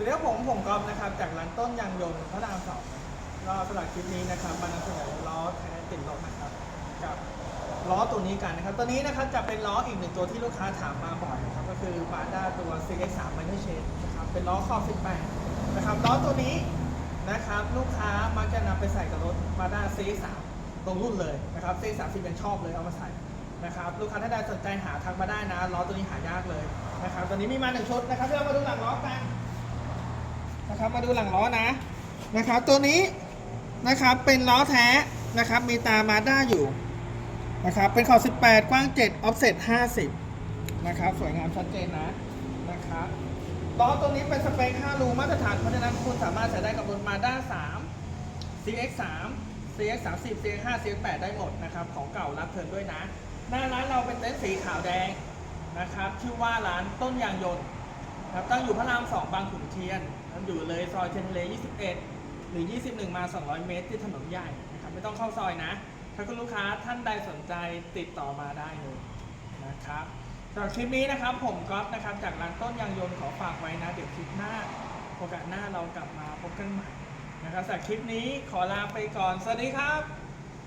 วัสดีครับผมผมกอล์ฟนะครับจากร้านต้นยางยนต์พระรามสองก็สำหรับคลิปนี้นะครับมานำเสนอล้อแท้ติดรถนะครับกับล้อตัวนี้กันนะครับตัวนี้นะครับจะเป็นล้ออีกหนึ่งตัวที่ลูกค้าถามมาบ่อยนะครับก็คือมาด้าตัว CX3 m i n o r Chain นะครับเป็นล้อครอบ18นะครับล้อตัวนี้นะครับลูกค้ามักจะนำไปใส่กับรถมาด้า CX3 ตรงรุ่นเลยนะครับ CX3 ที่เป็นชอบเลยเอามาใส่นะครับลูกค้าท่านใดสนใจหาทางมาได้นะล้อตัวนี้หายากเลยนะครับตัวนี้มีมาหนึ่งชุดนะครับเดี๋ยวเรามาดูหลังล้อกัน นะครับ มาดูหลังล้อนะนะครับ ตัวนี้นะครับเป็นล้อแท้นะครับมีตามาด้าอยู่นะครับเป็นขอบ 18 กว้าง 7 offset 50 นะครับ สวยงามชัดเจนนะนะครับล้อตัวนี้เป็นสเปค 5 รูมาตรฐานเพราะฉะนั้นคุณสามารถใช้ได้กับรถมาด้า3 CX 3 CX 3 0 CX 5 CX 8 ได้หมดนะครับ ของเก่ารับเทินด้วยนะ หน้าร้านเราเป็นเต็นท์สีขาวแดงนะครับ ชื่อว่าร้านต้นยางยนต์ ครับตั้งอยู่พระราม2บางขุนเทียนครับอยู่เลยซอยเทยนทะเล 21 หรือ 21 มา 200 เมตรที่ถนนใหญ่นะครับไม่ต้องเข้าซอยนะ ถ้าคุณลูกค้าท่านใดสนใจติดต่อมาได้เลยนะครับสำหรับคลิปนี้นะครับผมก๊อฟนะครับจากร้านต้นยางยนต์ขอฝากไว้นะ เดี๋ยวคลิปหน้าโอกาสหน้าเรากลับมาพบกันใหม่นะครับสำหรับคลิปนี้ขอลาไปก่อน สวัสดีครับ